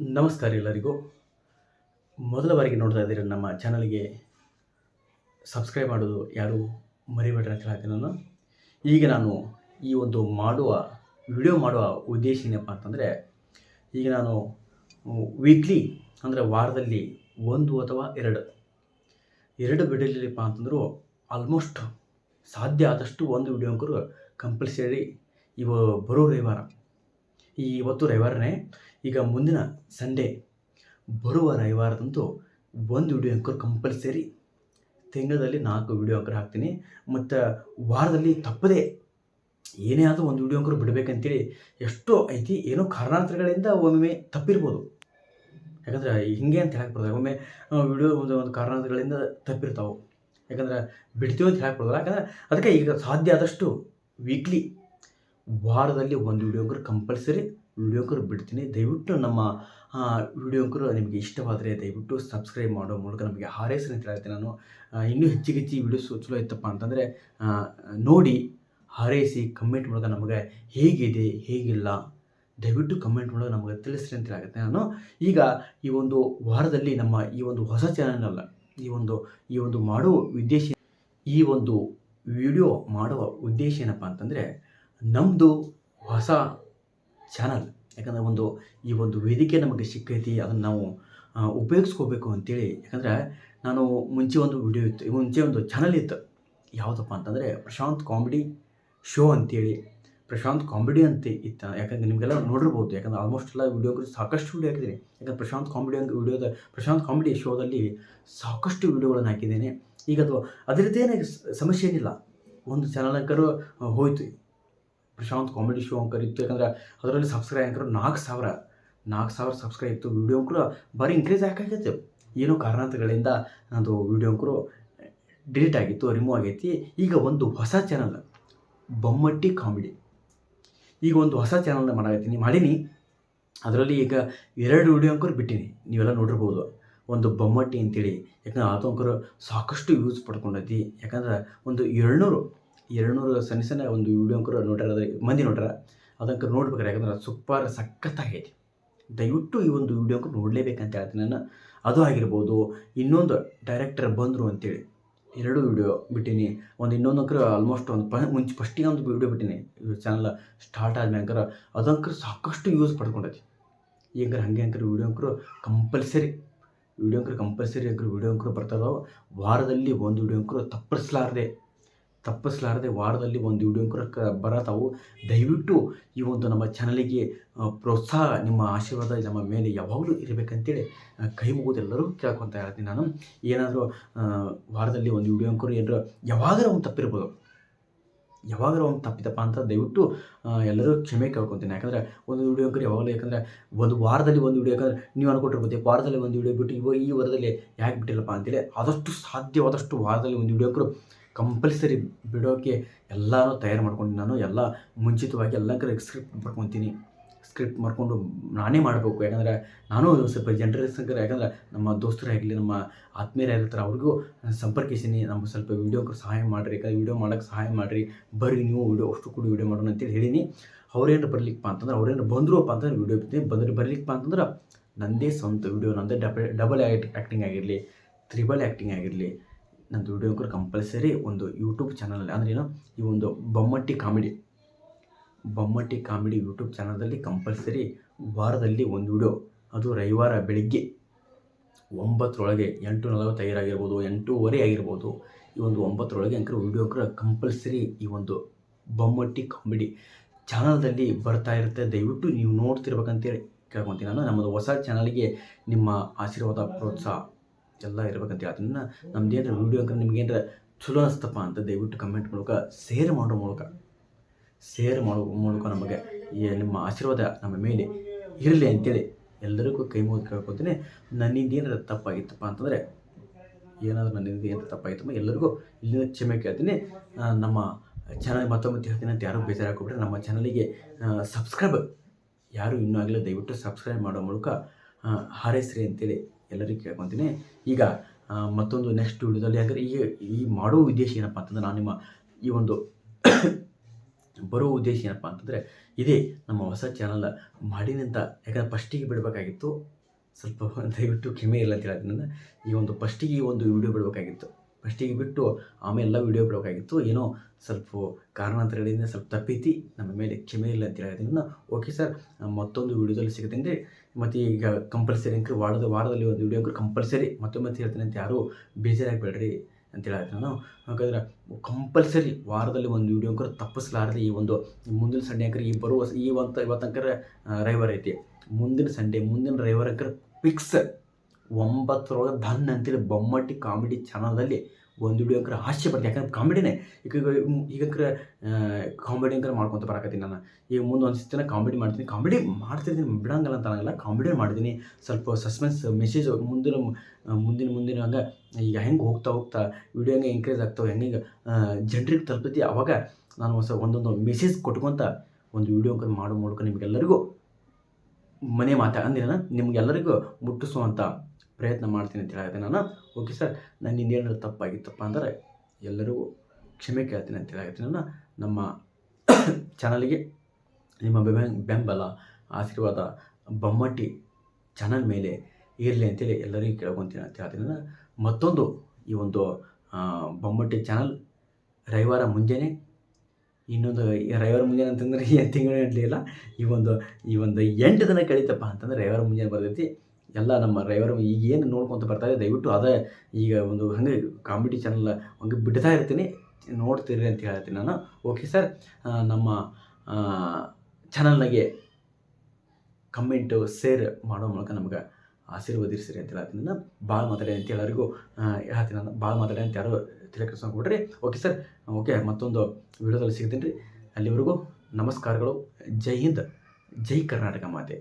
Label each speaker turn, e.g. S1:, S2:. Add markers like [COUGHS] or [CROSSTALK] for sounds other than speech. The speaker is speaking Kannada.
S1: ನಮಸ್ಕಾರ ಎಲ್ಲರಿಗೂ. ಮೊದಲ ಬಾರಿಗೆ ನೋಡ್ತಾ ಇದ್ದೀರಿ ನಮ್ಮ ಚಾನಲ್ಗೆ ಸಬ್ಸ್ಕ್ರೈಬ್ ಮಾಡೋದು ಯಾರು ಮರಿಬೇಡ್ರಿ ಅಂತ ಹೇಳ್ತೀನಿ ನಾನು. ಈಗ ನಾನು ಈ ಒಂದು ಮಾಡುವ, ವಿಡಿಯೋ ಮಾಡುವ ಉದ್ದೇಶ ಏನಪ್ಪ ಅಂತಂದರೆ, ಈಗ ನಾನು ವೀಕ್ಲಿ ಅಂದರೆ ವಾರದಲ್ಲಿ ಒಂದು ಅಥವಾ ಎರಡು ಎರಡು ಬಿಡಲಿಲ್ಲಪ್ಪ ಅಂತಂದರೂ ಆಲ್ಮೋಸ್ಟ್ ಸಾಧ್ಯ ಆದಷ್ಟು ಒಂದು ವಿಡಿಯೋ ಅಂಕರು ಕಂಪಲ್ಸರಿ ಇವ ಬರೋ ರವಿವಾರ. ಈ ಇವತ್ತು ರವಿವಾರನೇ ಈಗ ಮುಂದಿನ ಸಂಡೇ, ಬರುವ ರವಿವಾರದಂತೂ ಒಂದು ವಿಡಿಯೋ ಅಂಕರ್ ಕಂಪಲ್ಸರಿ ತಿಂಗಳಲ್ಲಿ ನಾಲ್ಕು ವಿಡಿಯೋ ಅಂಕರ್ ಹಾಕ್ತೀನಿ. ಮತ್ತು ವಾರದಲ್ಲಿ ತಪ್ಪದೇ ಏನೇ ಆದರೂ ಒಂದು ವಿಡಿಯೋ ಅಂಕರ್ ಬಿಡಬೇಕಂತೇಳಿ ಎಷ್ಟೋ ಐತಿ, ಏನೋ ಕಾರಣಾಂತರಗಳಿಂದ ಒಮ್ಮೆ ತಪ್ಪಿರ್ಬೋದು. ಯಾಕಂದ್ರೆ ಹಿಂಗೆ ಅಂತ ಹೇಳಕ್ಕೆ ಬರ್ತದೆ ಒಮ್ಮೆ ವಿಡಿಯೋ ಒಂದು ಒಂದು ಕಾರಣಾಂತರಗಳಿಂದ ತಪ್ಪಿರ್ತಾವೆ. ಯಾಕಂದ್ರೆ ಬಿಡ್ತೀವಿ ಅಂತ ಹೇಳಕ್ಕೆ ಬರೋದಿಲ್ಲ. ಯಾಕಂದ್ರೆ ಅದಕ್ಕೆ ಈಗ ಸಾಧ್ಯ ಆದಷ್ಟು ವೀಕ್ಲಿ ವಾರದಲ್ಲಿ ಒಂದು video anchor compulsory video anchor ಬಿಡ್ತೀನಿ. ದಯವಿಟ್ಟು ನಮ್ಮ ವಿಡಿಯೋಕರು ನಿಮಗೆ ಇಷ್ಟವಾದರೆ ದಯವಿಟ್ಟು ಸಬ್ಸ್ಕ್ರೈಬ್ ಮಾಡೋ ಮೂಲಕ ನಮಗೆ ಹಾರೈಸ್ರಿ ಅಂತ ಹೇಳ್ತೀನಿ ನಾನು. ಇನ್ನೂ ಹೆಚ್ಚಿಗೆ ಹೆಚ್ಚಿಗೆ ವಿಡಿಯೋಸ್ ಚಲೋ ಇತ್ತಪ್ಪ ಅಂತಂದರೆ ನೋಡಿ, ಹಾರೈಸಿ, ಕಮೆಂಟ್ ಮೂಲಕ ನಮಗೆ ಹೇಗಿದೆ, ಹೇಗಿಲ್ಲ, ದಯವಿಟ್ಟು ಕಮೆಂಟ್ ಮೂಲಕ ನಮಗೆ ತಿಳಿಸ್ರಿ ಅಂತ ಹೇಳಾಗುತ್ತೆ ನಾನು. ಈಗ ಈ ಒಂದು ವಾರದಲ್ಲಿ ನಮ್ಮ ಈ ಒಂದು ಹೊಸ ಚಾನಲ್ ಅಲ್ಲ, ಈ ಒಂದು ಈ ಒಂದು ಮಾಡುವ ಉದ್ದೇಶ, ಈ ಒಂದು ವಿಡಿಯೋ ಮಾಡುವ ಉದ್ದೇಶ ಏನಪ್ಪ ಅಂತಂದರೆ ನಮ್ಮದು ಹೊಸ ಚಾನಲ್. ಯಾಕಂದರೆ ಒಂದು, ಈ ಒಂದು ವೇದಿಕೆ ನಮಗೆ ಸಿಕ್ಕೈತಿ, ಅದನ್ನು ನಾವು ಉಪಯೋಗಿಸ್ಕೋಬೇಕು ಅಂತೇಳಿ. ಯಾಕಂದರೆ ನಾನು ಮುಂಚೆ ಒಂದು ವಿಡಿಯೋ ಇತ್ತು, ಮುಂಚೆ ಒಂದು ಚಾನಲ್ ಇತ್ತು. ಯಾವುದಪ್ಪ ಅಂತಂದರೆ ಪ್ರಶಾಂತ್ ಕಾಮಿಡಿ ಶೋ ಅಂತೇಳಿ. ಪ್ರಶಾಂತ್ ಕಾಮಿಡಿ ಅಂತ ಇತ್ತು, ಯಾಕಂದ್ರೆ ನಿಮಗೆಲ್ಲ ನೋಡಿರ್ಬೋದು. ಯಾಕಂದ್ರೆ ಆಲ್ಮೋಸ್ಟ್ ಎಲ್ಲ ವಿಡಿಯೋಗಳು ಸಾಕಷ್ಟು ವಿಡಿಯೋ ಹಾಕಿದ್ದೀನಿ. ಯಾಕಂದ್ರೆ ಪ್ರಶಾಂತ್ ಕಾಮಿಡಿ ಅಂತ ವಿಡಿಯೋದ, ಪ್ರಶಾಂತ್ ಕಾಮಿಡಿ ಶೋದಲ್ಲಿ ಸಾಕಷ್ಟು ವಿಡಿಯೋಗಳನ್ನು ಹಾಕಿದ್ದೇನೆ. ಈಗ ಅದು, ಅದರದ್ದೇನೇ ಸಮಸ್ಯೆ ಏನಿಲ್ಲ. ಒಂದು ಚಾನಲ್ ಅಂಕರು ಹೋಯ್ತು. ಪ್ರಶಾಂತ್ ಕಾಮಿಡಿ ಶೋ ಅಂಕರ್ ಇತ್ತು. ಯಾಕಂದ್ರೆ ಅದರಲ್ಲಿ ಸಬ್ಸ್ಕ್ರೈಬ್ ಅಂಕರ್ ನಾಲ್ಕು ಸಾವಿರ ನಾಲ್ಕು ಸಾವಿರ ಸಬ್ಸ್ಕ್ರೈಬ್ ಇತ್ತು. ವಿಡಿಯೋ ಅಂಕರು ಭಾರಿ ಇನ್ಕ್ರೀಸ್ ಯಾಕಾಗೈತೆ? ಏನೋ ಕಾರಣಾಂತರಗಳಿಂದ ನಂದು ವಿಡಿಯೋ ಅಂಕರು ಡಿಲೀಟ್ ಆಗಿತ್ತು ರಿಮೂವ್ ಆಗೈತಿ. ಈಗ ಒಂದು ಹೊಸ ಚಾನಲ್ ಬೊಮ್ಮಟ್ಟಿ ಕಾಮಿಡಿ ಈಗ ಒಂದು ಹೊಸ ಚಾನಲ್ನ ಮಾಡಾಕತ್ತೀನಿ. ಮಾಡೀನಿ. ಅದರಲ್ಲಿ ಈಗ ಎರಡು ವಿಡಿಯೋ ಅಂಕರು ಬಿಟ್ಟೀನಿ. ನೀವೆಲ್ಲ ನೋಡಿರ್ಬೋದು. ಒಂದು ಬೊಮ್ಮಟ್ಟಿ ಅಂತೇಳಿ. ಯಾಕಂದ್ರೆ ಅದು ಅಂಕರು ಸಾಕಷ್ಟು ಯೂಸ್ ಪಡ್ಕೊಂಡೈತಿ. ಯಾಕಂದ್ರೆ ಒಂದು ಏಳ್ನೂರು ಏಳ್ನೂರು ಸಣ್ಣ ಸಣ್ಣ ಒಂದು ವಿಡಿಯೋ ಅಂಕರು ಅದ್ರ ಮಂದಿ ನೋಡ್ಯಾರ. ಅದಂಕರು ನೋಡ್ಬೇಕಾರೆ, ಯಾಕಂದ್ರೆ ಅದು ಸೂಪರ್ ಸಖತ್ತಾಗೈತಿ. ದಯವಿಟ್ಟು ಈ ಒಂದು ವಿಡಿಯೋ ಅಂಕರು ನೋಡಲೇಬೇಕಂತ ಹೇಳ್ತೀನಿ. ನಾನು ಅದು ಆಗಿರ್ಬೋದು, ಇನ್ನೊಂದು ಡೈರೆಕ್ಟರ್ ಬಂದರು ಅಂತೇಳಿ ಎರಡು ವಿಡಿಯೋ ಬಿಟ್ಟೀನಿ. ಒಂದು ಇನ್ನೊಂದು ಅಂಕರು ಆಲ್ಮೋಸ್ಟ್ ಒಂದು ಪ, ಮುಂಚೆ ಫಸ್ಟಿಗೆ ಒಂದು ವಿಡಿಯೋ ಬಿಟ್ಟೀನಿ. ಚಾನಲ್ ಸ್ಟಾರ್ಟ್ ಆದ್ಮ್ಯಾಂಕರ ಅದಂಕರು ಸಾಕಷ್ಟು ಯೂಸ್ ಪಡ್ಕೊಂಡೈತಿ. ಈಗ ಹಂಗೆ anchor video anchor compulsory video anchor compulsory anchor video anchor ಬರ್ತಾರೋ ವಾರದಲ್ಲಿ ಒಂದು ವಿಡಿಯೋ ಅಂಕರು ತಪ್ಪಿಸ್ಲಾರ್ದೆ ತಪ್ಪಿಸ್ಲಾರ್ದೆ ವಾರದಲ್ಲಿ ಒಂದು ವಿಡಿಯೋ ಕೂಡ ಬರತಾವು. ದಯವಿಟ್ಟು ಈ ಒಂದು ನಮ್ಮ ಚಾನಲಿಗೆ ಪ್ರೋತ್ಸಾಹ, ನಿಮ್ಮ ಆಶೀರ್ವಾದ ನಮ್ಮ ಮೇಲೆ ಯಾವಾಗಲೂ ಇರಬೇಕಂತೇಳಿ ಕೈ ಮುಗಿದೆಲ್ಲರೂ ಕೇಳ್ಕೊತ ಹೇಳ್ತೀನಿ ನಾನು. ಏನಾದರೂ ವಾರದಲ್ಲಿ ಒಂದು ವಿಡಿಯೋ ಅಂಕರು ಏನಾರು ಯಾವಾಗಾರ ಒಂದು ತಪ್ಪಿರ್ಬೋದು. ಯಾವಾಗಾರ ಒಂದು ತಪ್ಪಿತಪ್ಪ ಅಂತ ದಯವಿಟ್ಟು ಎಲ್ಲರೂ ಕ್ಷಮೆ ಕೇಳ್ಕೊತೀನಿ. ಯಾಕಂದರೆ ಒಂದು ವಿಡಿಯೋ ಅಂಕರು ಯಾವಾಗಲೂ ಯಾಕಂದರೆ ಒಂದು ವಾರದಲ್ಲಿ ಒಂದು ವಿಡಿಯೋ ಯಾಕಂದರೆ ನೀವು ಅನ್ಕೊಟ್ಟಿರ್ಬೋದು ವಾರದಲ್ಲಿ ಒಂದು ವಿಡಿಯೋ ಬಿಟ್ಟು ಈ ವಾರದಲ್ಲಿ ಯಾಕೆ ಬಿಟ್ಟಿಲ್ಲಪ್ಪ ಅಂತೇಳಿ ಆದಷ್ಟು ಸಾಧ್ಯವಾದಷ್ಟು ವಾರದಲ್ಲಿ ಒಂದು ವಿಡಿಯೋ ಅಂಕರು ಕಂಪಲ್ಸರಿ ಬಿಡೋಕ್ಕೆ ಎಲ್ಲನೂ ತಯಾರು ಮಾಡ್ಕೊಂಡು ನಾನು ಎಲ್ಲ ಮುಂಚಿತವಾಗಿ ಎಲ್ಲ ಕಡೆ ಸ್ಕ್ರಿಪ್ಟ್ ಮಾಡ್ಕೊತೀನಿ. ಸ್ಕ್ರಿಪ್ಟ್ ಮಾಡಿಕೊಂಡು ನಾನೇ ಮಾಡಬೇಕು. ಯಾಕಂದರೆ ನಾನು ಸ್ವಲ್ಪ ಜನರ ಯಾಕಂದರೆ ನಮ್ಮ ದೋಸ್ತರಾಗಲಿ ನಮ್ಮ ಆತ್ಮೀಯರಾಗಿರ್ತಾರೆ ಅವ್ರಿಗೂ ಸಂಪರ್ಕಿಸೀನಿ ನಮ್ಮ ಸ್ವಲ್ಪ ವೀಡಿಯೋಕ್ಕೆ ಸಹಾಯ ಮಾಡಿರಿ. ಯಾಕಂದರೆ ವೀಡಿಯೋ ಮಾಡೋಕ್ಕೆ ಸಹಾಯ ಮಾಡಿರಿ. ಬರ್ರಿ ನೀವು ವೀಡಿಯೋ ಅಷ್ಟು ಕೂಡ ವೀಡಿಯೋ ಮಾಡೋಣ ಅಂತೇಳಿ ಹೇಳೀನಿ. ಅವ್ರೇನು ಬರ್ಲಿಕ್ಕಪ್ಪ ಅಂತಂದ್ರೆ ಅವ್ರೇನು ಬಂದ್ರಪ್ಪ ಅಂತಂದ್ರೆ ವೀಡಿಯೋ ಬಿಡ್ತೀನಿ. ಬಂದರೆ ಬರ್ಲಿಕ್ಕಪ್ಪ ಅಂತಂದ್ರೆ ನಂದೇ ಸ್ವಂತ ವೀಡಿಯೋ ನಂದೇ ಡಬಲ್ ಡಬಲ್ ಆ್ಯಕ್ಟಿಂಗ್ ಆಗಿರಲಿ ತ್ರಿಬಲ್ ಆ್ಯಕ್ಟಿಂಗ್ ಆಗಿರಲಿ. ನಂದು ದುಡಿಯೋಕರು ಕಂಪಲ್ಸರಿ ಒಂದು ಯೂಟ್ಯೂಬ್ ಚಾನಲಲ್ಲಿ ಅಂದರೆ ಏನು? ಈ ಒಂದು Bommatti comedy Bommatti comedy YouTube ಚಾನಲಲ್ಲಿ ಕಂಪಲ್ಸರಿ ವಾರದಲ್ಲಿ ಒಂದು ವಿಡಿಯೋ ಅದು ರವಿವಾರ ಬೆಳಿಗ್ಗೆ ಒಂಬತ್ತರೊಳಗೆ ಎಂಟು ನಲವತ್ತೈದು ಆಗಿರ್ಬೋದು, ಎಂಟೂವರೆ ಆಗಿರ್ಬೋದು. ಈ ಒಂದು ಒಂಬತ್ತರೊಳಗೆ ಅಂಕರು ವಿಡಿಯೋ ಅಂಕರ್ ಕಂಪಲ್ಸರಿ ಈ ಒಂದು ಬೊಮ್ಮಟ್ಟಿ ಕಾಮಿಡಿ ಚಾನಲ್ದಲ್ಲಿ ಬರ್ತಾ ಇರುತ್ತೆ. ದಯವಿಟ್ಟು ನೀವು ನೋಡ್ತಿರ್ಬೇಕಂತೇಳಿ ಕೇಳ್ಕೊತೀನಿ ನಾನು. ನಮ್ಮದು ಹೊಸ ಚಾನಲ್ಗೆ ನಿಮ್ಮ ಆಶೀರ್ವಾದ, ಪ್ರೋತ್ಸಾಹ. ಎಲ್ಲ ಇರ್ಬೇಕಂತ ಅದನ್ನ ನಮ್ದು ನಮ್ದೇನಾರ ವಿಡಿಯೋ ಅಂದ್ರೆ ನಿಮ್ಗೆ ಏನಾರ ಚಲೋ ಅನಿಸ್ತಪ್ಪ ಅಂತ ದಯವಿಟ್ಟು ಕಮೆಂಟ್ ಮೂಲಕ ಶೇರ್ ಮಾಡೋ ಮೂಲಕ. ಶೇರ್ ಮಾಡೋ ಮೂಲಕ ನಮಗೆ ಈ ನಿಮ್ಮ ಆಶೀರ್ವಾದ ನಮ್ಮ ಮೇಲೆ ಇರಲಿ ಅಂತೇಳಿ ಎಲ್ಲರಿಗೂ ಕೈ ಮುಗಿದು ಕೇಳ್ಕೊತೀನಿ. ನನ್ನಿಂದ ಏನಾರ ತಪ್ಪಾಗಿತ್ತಪ್ಪ ಅಂತಂದರೆ ಏನಾದರೂ ನನ್ನಿಂದ ಏನಾರ ತಪ್ಪಾಗಿತ್ತಪ್ಪ ಎಲ್ಲರಿಗೂ ಇಲ್ಲಿಂದ ಕ್ಷಮೆ ಕೇಳ್ತೀನಿ. ನಮ್ಮ ಚಾನಲ್ ಮತ್ತೊಮ್ಮೆ ಹೇಳ್ತೀನಿ ಅಂತ ಯಾರೂ ಹಾಕೊಬಿಟ್ರೆ ನಮ್ಮ ಚಾನಲಿಗೆ ಸಬ್ಸ್ಕ್ರೈಬ್ ಯಾರು ಇನ್ನೂ ಆಗಲಿ ದಯವಿಟ್ಟು ಸಬ್ಸ್ಕ್ರೈಬ್ ಮಾಡೋ ಮೂಲಕ ಹಾರೈಸ್ರಿ ಅಂತೇಳಿ ಎಲ್ಲರಿಗೂ ಕೇಳ್ಕೊತೀನಿ. ಈಗ ಮತ್ತೊಂದು ನೆಕ್ಸ್ಟ್ ವಿಡಿಯೋದಲ್ಲಿ ಯಾಕಂದರೆ ಈ ಈ ಮಾಡೋ ಉದ್ದೇಶ ಏನಪ್ಪ ಅಂತಂದ್ರೆ ನಾನು ನಿಮ್ಮ ಈ ಒಂದು [COUGHS] ಬರೋ ಉದ್ದೇಶ ಏನಪ್ಪ ಅಂತಂದರೆ, ಇದೇ ನಮ್ಮ ಹೊಸ ಚಾನಲ್ ಮಾಡಿನಂತ ಯಾಕಂದ್ರೆ ಫಸ್ಟಿಗೆ ಬಿಡಬೇಕಾಗಿತ್ತು. ಸ್ವಲ್ಪ [LAUGHS] ದಯವಿಟ್ಟು ಕ್ಷಮೆ ಇಲ್ಲ ಅಂತ ಹೇಳ್ತೀನಿ. ಈ ಒಂದು ಫಸ್ಟಿಗೆ ಈ ಒಂದು ವಿಡಿಯೋ ಬಿಡಬೇಕಾಗಿತ್ತು. ಫಸ್ಟಿಗೆ ಬಿಟ್ಟು ಆಮೇಲೆ ವೀಡಿಯೋ ಬಿಡಬೇಕಾಗಿತ್ತು ಏನೋ ಸ್ವಲ್ಪ ಕಾರಣಾಂತರಗಳಿಂದ ಸ್ವಲ್ಪ ತಪ್ಪಿತಿ, ನಮ್ಮ ಮೇಲೆ ಕ್ಷಮೆ ಇಲ್ಲ ಅಂತ ನಾನು ಓಕೆ ಸರ್ ಮತ್ತೊಂದು ವಿಡಿಯೋದಲ್ಲಿ ಸಿಗುತ್ತೆ ಮತ್ತು ಈಗ ಕಂಪಲ್ಸರಿ ಅಂಕರ್ ವಾರದ ವಾರದಲ್ಲಿ ಒಂದು ವಿಡಿಯೋ ಅಂಕರ್ ಕಂಪಲ್ಸರಿ ಮತ್ತೆ ಮತ್ತೆ ಹೇಳ್ತೀನಿ ಅಂತ ಯಾರೂ ಬೇಜಾರಾಗಬೇಡ್ರಿ ಅಂತ ಹೇಳ್ತೀನಿ ನಾನು. ಹಾಗಾದ್ರೆ ಕಂಪಲ್ಸರಿ ವಾರದಲ್ಲಿ ಒಂದು ವಿಡಿಯೋ ಅಂಕರ್ ತಪ್ಪಿಸಲಾರದೆ ಈ ಒಂದು ಮುಂದಿನ ಸಂಡೆ ಅಂಕರ್ ಈ ಬರುವ ಈ ಒಂದು ಇವತ್ತು ಅಂಕರ್ ರೈವರ್ ಐತಿ. ಮುಂದಿನ ಸಂಡೆ ಮುಂದಿನ ರೈವರ್ ಅಂಕರ್ ಫಿಕ್ಸ್ ಒಂಬತ್ತರೊಳಗೆ ಧನ್ ಅಂತೇಳಿ ಬೊಮ್ಮಟ್ಟಿ ಕಾಮಿಡಿ ಚಾನಲ್ದಲ್ಲಿ ಒಂದು ವಿಡಿಯೋ ಅಂಕರ ಹಾಸ್ಯ ಬರ್ತದೆ. ಯಾಕಂದ್ರೆ ಕಾಮಿಡಿನೇ. ಈಗ ಈಗ ಕಾಮಿಡಿ ಅಂಕರ್ ಮಾಡ್ಕೊತ ಬರಕತ್ತೀನಿ ನಾನು. ಈಗ ಮುಂದೆ ಒಂದು ದಿನ ಕಾಮಿಡಿ ಮಾಡ್ತೀನಿ. ಕಾಮಿಡಿ ಮಾಡ್ತಿರ್ತೀನಿ. ಬಿಡಂಗಲ್ಲ ಅಂತ ಅನ್ನೋಲ್ಲ ಕಾಮಿಡಿ ಮಾಡಿದ್ದೀನಿ ಸ್ವಲ್ಪ ಸಸ್ಪೆನ್ಸ್ ಮೆಸೇಜ್ ಮುಂದಿನ ಮುಂದಿನ ಮುಂದಿನ ಹಂಗೆ ಈಗ ಹೆಂಗೆ ಹೋಗ್ತಾ ಹೋಗ್ತಾ ವಿಡಿಯೋ ಹೆಂಗೆ ಎಂಕರೇಜ್ ಆಗ್ತಾವೆ ಹೆಂಗೆ ಜನರಿಗೆ ತಲುಪತಿ ಅವಾಗ ನಾನು ಹೊಸ ಒಂದೊಂದು ಮೆಸೇಜ್ ಕೊಟ್ಕೊತ ಒಂದು ವಿಡಿಯೋ ಅಂಕರ್ ಮಾಡೋ ಮೂಲಕ ನಿಮಗೆಲ್ಲರಿಗೂ ಮನೆ ಮಾತಾ ಅಂದಿನ ನಿಮಗೆಲ್ಲರಿಗೂ ಮುಟ್ಟಿಸುವಂಥ ಪ್ರಯತ್ನ ಮಾಡ್ತೀನಿ ಅಂತ ಹೇಳಿದೆ ನಾನು, ಓಕೆ ಸರ್ ನನ್ನಿಂದ ಏನಾದ್ರು ತಪ್ಪಾಗಿತ್ತಪ್ಪ ಅಂದರೆ ಎಲ್ಲರಿಗೂ ಕ್ಷಮೆ ಕೇಳ್ತೀನಿ ಅಂತ ಹೇಳಿದೆ ನಾನು, ನಮ್ಮ ಚಾನಲಿಗೆ ನಿಮ್ಮ ಬೆಂಬ, ಬೆಂಬಲ, ಆಶೀರ್ವಾದ, ಬೊಮ್ಮಟ್ಟಿ ಚಾನಲ್ ಮೇಲೆ ಇರಲಿ ಅಂತೇಳಿ ಎಲ್ಲರಿಗೂ ಕೇಳ್ಕೊತೀನಿ ಅಂತ ಹೇಳ್ತೀನಿ. ನಾನು, ಮತ್ತೊಂದು ಈ ಒಂದು ಬೊಮ್ಮಟ್ಟಿ ಚಾನಲ್ ರವಿವಾರ ಮುಂಜಾನೆ, ಇನ್ನೊಂದು ರವಿವಾರ ಮುಂಜಾನೆ ಅಂತಂದ್ರೆ ಏನು ತಿಂಗಳು ಇರಲಿಲ್ಲ, ಈ ಒಂದು ಈ ಒಂದು ಎಂಟು ದಿನ ಕಳೀತಪ್ಪ ಅಂತಂದ್ರೆ ರವಿವಾರ ಮುಂಜಾನೆ ಬರ್ತೈತಿ. ಎಲ್ಲ ನಮ್ಮ ಡ್ರೈವರ್ ಈಗ ಏನು ನೋಡ್ಕೊತ ಬರ್ತಾ ಇದೆ, ದಯವಿಟ್ಟು ಅದೇ ಈಗ ಒಂದು ಹಂಗೆ ಕಾಮಿಡಿ ಚಾನಲ್ ಹಂಗೆ ಬಿಡ್ತಾ ಇರ್ತೀನಿ ನೋಡ್ತೀರಿ ಅಂತ ಹೇಳ್ತೀನಿ ನಾನು. ಓಕೆ ಸರ್ ನಮ್ಮ ಚಾನಲ್ನಾಗೆ ಕಮೆಂಟು ಶೇರ್ ಮಾಡೋ ಮೂಲಕ ನಮ್ಗೆ ಆಶೀರ್ವದಿಸಿರಿ ಅಂತ ಹೇಳ್ತೀನಿ ನಾನು. ಭಾಳ ಮಾತಾಡಿ ಅಂತ ಎಲ್ಲರಿಗೂ ಹೇಳ್ತೀನಿ ನಾನು. ಭಾಳ ಮಾತಾಡಿ ಅಂತ ಯಾರು ತಲೆ ಕೊಟ್ಟ್ರಿ ಓಕೆ ಸರ್ ಓಕೆ ಮತ್ತೊಂದು ವಿಡಿಯೋದಲ್ಲಿ ಸಿಗ್ತೀನಿ ರೀ. ಅಲ್ಲಿವರೆಗೂ ನಮಸ್ಕಾರಗಳು. ಜೈ ಹಿಂದ್, ಜೈ ಕರ್ನಾಟಕ ಮಾತೆ.